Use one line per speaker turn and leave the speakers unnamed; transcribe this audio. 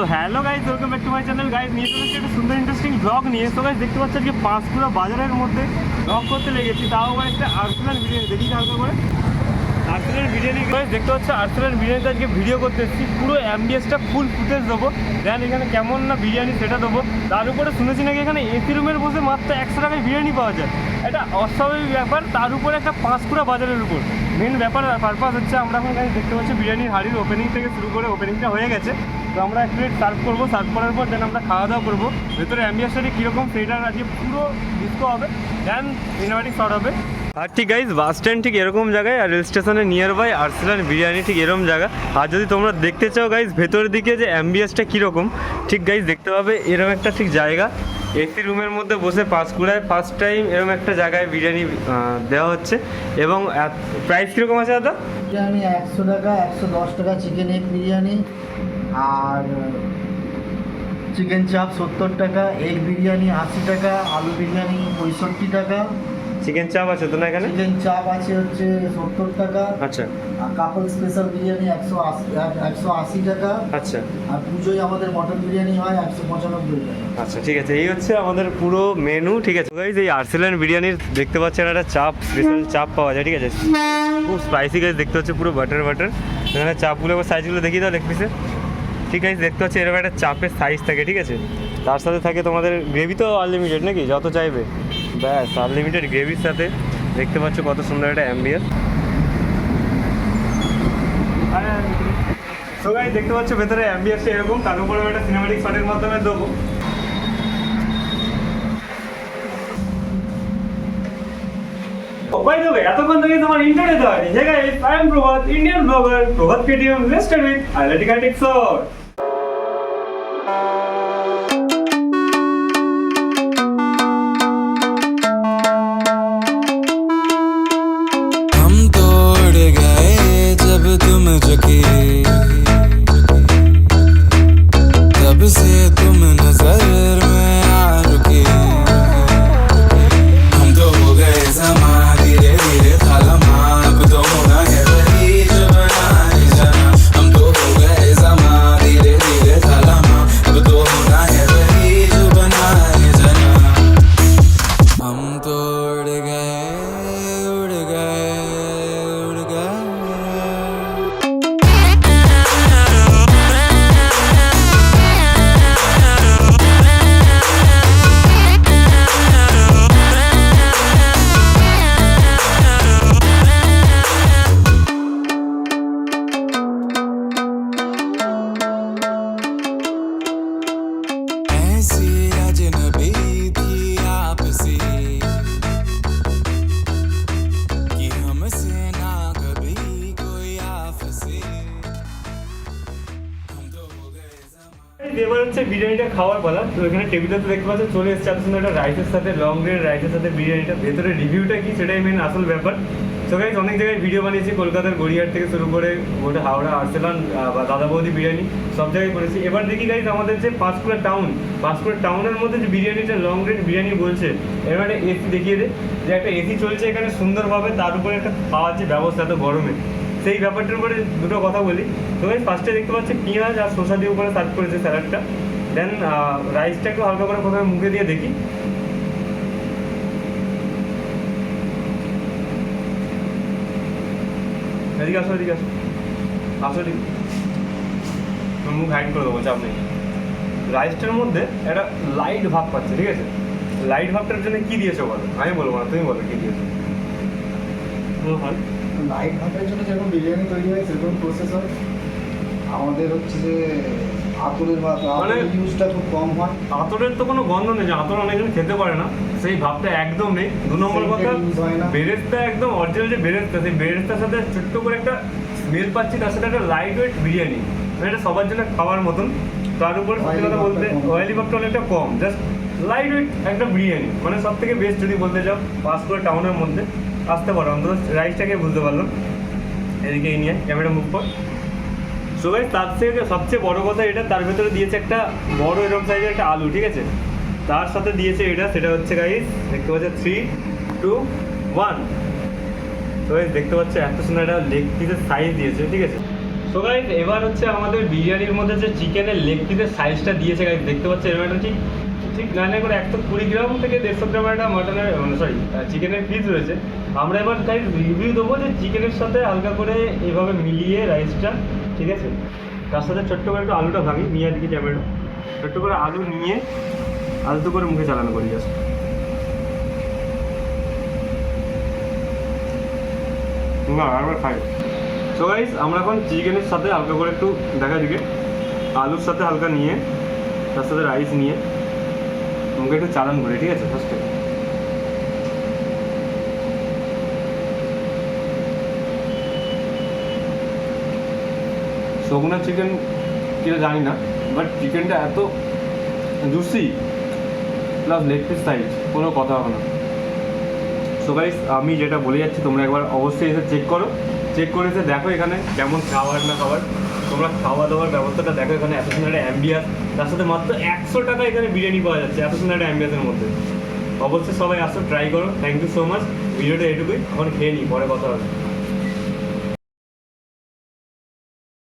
তো hello guys welcome back to my channel guys নিয়ে চলেছি একটা সুন্দর ইন্টারেস্টিং ব্লগ নিয়ে। তো গাইজ দেখতে পাচ্ছি আজকে পাঁচকুড়া বাজারের মধ্যে ব্লগ করতে লেগেছি। তাও আবার একটা আর্সেনাল বিরিয়ানি দেখি হালকা করে। আর্সেনাল বিরিয়ানি দেখতে পাচ্ছি, আর্সেনাল বিরিয়ানিতে আজকে ভিডিও করতে এসেছি। পুরো অ্যাম্বিয়েন্সটা ফুল ফুটেজ দেবো। দেন এখানে কেমন না বিরিয়ানি সেটা দেবো। তার উপরে শুনেছি নাকি এখানে এসি রুমের বসে মাত্র একশো টাকায় বিরিয়ানি পাওয়া যায়। এটা অস্বাভাবিক ব্যাপার। তার উপরে একটা পাঁচপুরা বাজারের উপর। মেন ব্যাপার পারপাস হচ্ছে, আমরা এখন দেখতে পাচ্ছি বিরিয়ানির হাড়ির ওপেনিং থেকে শুরু করে ওপেনিংটা হয়ে গেছে। তো আমরা এক প্লেট সার্ভ করব। সার্ভ করার পর দেন আমরা খাওয়া দাওয়া করব। ভেতরে অ্যাম্বিয়েন্সটা কীরকম সেটার আজকে পুরো ডিস্কো হবে। দেন সিনেমাটিক শট হবে। আর ঠিক গাইজ বাস স্ট্যান্ড ঠিক এরকম জায়গায় আর রেল স্টেশনের নিয়ার বাই আর্সেলান বিরিয়ানি ঠিক এরকম জায়গা। আর যদি তোমরা দেখতে চাও গাইজ ভেতরের দিকে যে অ্যাম্বিয়েন্সটা কীরকম, ঠিক গাইজ দেখতে পাবে এরকম একটা ঠিক জায়গা। এসি রুমের মধ্যে বসে পাঁচকুড়ায় ফার্স্ট টাইম এরকম একটা জায়গায় বিরিয়ানি দেওয়া হচ্ছে। এবং প্রাইস কীরকম আছে দাদা?
বিরিয়ানি একশো টাকা, একশো দশ টাকা চিকেন এগ বিরিয়ানি। আর চিকেন চাপ সত্তর টাকা এগ বিরিয়ানি আশি টাকা, আলু বিরিয়ানি পঁয়ষট্টি টাকা।
চিকেন চাপ আছে তো না এখানে?
চিকেন চাপ আছে হচ্ছে সত্তর টাকা।
আচ্ছা।
আর কাপল স্পেশাল বিরিয়ানি একশো আশি একশো আশি টাকা।
আচ্ছা।
আর পুজোয় আমাদের মটন বিরিয়ানি হয় একশো পঁচানব্বই টাকা।
আচ্ছা ঠিক আছে। এই হচ্ছে আমাদের পুরো মেনু ঠিক আছে? গাইজ এই আর্সেলান বিরিয়ানির দেখতে পাচ্ছেন একটা চাপ স্পেশাল চাপ পাওয়া যায় ঠিক আছে? খুব স্পাইসি গাইজ দেখতে হচ্ছে পুরো বাটার বাটার এখানে চাপগুলো সাইজগুলো দেখিয়ে দাও পিসে ঠিক আছে দেখতে হচ্ছে এরকম একটা চাপের সাইজ থাকে ঠিক আছে? তার সাথে থাকে তোমাদের গ্রেভি তো আনলিমিটেড নাকি? যত চাইবে। ব্যাস আনলিমিটেড গ্রেভির সাথে দেখতে পাচ্ছ কত সুন্দর একটা অ্যাম্বিয়ার সো গাইজ দেখতে পাচ্ছ ভেতরে অ্যাম্বিয়াসটা এরকম, তার উপরে একটা সিনেমাটিক শটের মাধ্যমে দেবো। বাই দ্য ওয়ে এতক্ষণ থেকে তোমার ইন্টারনেট হয়নি। যে guys I am Prabhat Indian blogger Prabhat KTM listed with আইলেটিকা টিক্সর হচ্ছে বিরিয়ানিটা খাওয়ার পালা। তো এখানে টেবিলে তো দেখতে পাচ্ছ, চলে এসছে। এত সুন্দর একটা রাইসের সাথে লং গ্রেড রাইসের সাথে বিরিয়ানিটা। ভেতরে রিভিউটা কি, সেটাই মেন আসল ব্যাপার। তো গাইজ অনেক জায়গায় ভিডিও বানিয়েছি। কলকাতার গড়িয়ার থেকে শুরু করে গোটা হাওড়া, আর্সেলান বা দাদা বৌদি বিরিয়ানি, সব জায়গায় করেছি। এবার দেখি গাইজ আমাদের যে পাঁচকুড়া টাউন পাঁচকুড়া টাউনের মধ্যে যে বিরিয়ানিটা লং গ্রেড বিরিয়ানি বলছে, এবার একটা এসি দেখিয়ে দে। যে একটা এসি চলছে এখানে সুন্দরভাবে, তার উপরে একটা খাওয়ার যে ব্যবস্থা এত গরমে। সেই ব্যাপারটার উপরে দুটো কথা বলি। তো ফার্স্টে দেখতে পাচ্ছি পেঁয়াজ আর শসা দিয়ে উপরে সার্ভ করেছে স্যালাডটা দেন রাইসটা একটু হালকা করে প্রথমে মুখে দিয়ে দেখি। এদিকে আসো এদিকে আসো। আসো এদিকে। মুখ হাইড করে দেবো চাপ নেই। রাইসটার মধ্যে একটা লাইট ভাব পাচ্ছে ঠিক আছে? লাইট ভাবটার জন্য কি দিয়েছ বলো? আমি বলব না তুমি বলো কি দিয়েছ।
লাইট ভাতের জন্য যেরকম বিরিয়ানি তৈরি হয় সেরকম প্রসেস হয়। আমাদের হচ্ছে যে আতরের
মানে-
ইউজটা খুব কম হয়।
আতরের তো কোনো গন্ধ নেই যে আতর অনেকজন খেতে পারে না। সেই ভাবটা একদম নেই দু নম্বর কথা বেরেস্তা একদম অরিজিনাল যে বেরেস্তা সেই বেরেস্তার সাথে ছোট্ট করে একটা স্মেল পাচ্ছি তার সাথে একটা লাইট ওয়েট বিরিয়ানি। মানে এটা সবার জন্য খাওয়ার মতন। তার উপর সত্যি কথা বলতে। অয়েলি ভাবটা অনেকটা কম। জাস্ট লাইট ওয়েট একটা বিরিয়ানি। মানে সব থেকে বেস্ট যদি বলতে চাও পাঁচকুড়া টাউনের মধ্যে। আসতে পারো অন্তত রাইসটাকে বুঝতে পারলাম এদিকে এই নিয়ে ক্যামেরা মুভ কর। সো গাইস তার থেকে সবচেয়ে বড় কথা এটা তার ভেতরে দিয়েছে একটা বড় এরকম সাইজের একটা আলু ঠিক আছে? তার সাথে দিয়েছে এটা সেটা হচ্ছে গাইস দেখতে পাচ্ছ থ্রি টু ওয়ান তো guys, দেখতে পাচ্ছ এত সুন্দর একটা লেগ পিসের সাইজ দিয়েছে ঠিক আছে? সো গাইজ এবার হচ্ছে আমাদের বিরিয়ানির মধ্যে যে চিকেনের লেগ পিসের সাইজটা দিয়েছে গাইজ দেখতে পাচ্ছি এরকম একটা ঠিক ঠিক নাহলে করে একশো কুড়ি গ্রাম থেকে দেড়শো গ্রাম একটা মাটনের মানে সরি চিকেনের পিস রয়েছে। আমরা এবার গাইজ রিভিউ দেবো যে চিকেনের সাথে হালকা করে এভাবে মিলিয়ে রাইসটা ঠিক আছে? তার সাথে ছোট্ট করে একটু আলুটা ভাঙি নিয়ে দিকে টমেটো। ছোট্ট করে আলু নিয়ে আলতু করে মুখে চালানো করি জাস্ট না আরেকবার খাই। আমরা এখন চিকেনের সাথে হালকা করে একটু দেখা দিকে। আলুর সাথে হালকা নিয়ে, তার সাথে রাইস নিয়ে, মুখে একটু চালান করে, ঠিক আছে? ফার্স্টে সগুনা চিকেন কিনা জানি না বাট চিকেনটা এত juicy plus leg piece size কোনো কথা হবে না। সো গাইস আমি যেটা বলে যাচ্ছি, তোমরা একবার অবশ্যই এসে চেক করো। চেক করে এসে দেখো এখানে কেমন খাবার না খাবার। তোমরা খাওয়া দাওয়ার ব্যবস্থাটা দেখো এখানে, এত সুন্দর একটা অ্যাম্বিয়াস তার সাথে মাত্র একশো টাকা এখানে বিরিয়ানি পাওয়া যাচ্ছে, এত সুন্দর একটা অ্যাম্বিয়াসের মধ্যে। অবশ্যই সবাই আসো ট্রাই করো। থ্যাংক ইউ সো মাচ ভিডিওটা এটুকুই, এখন খেয়ে নিই, পরে কথা হবে।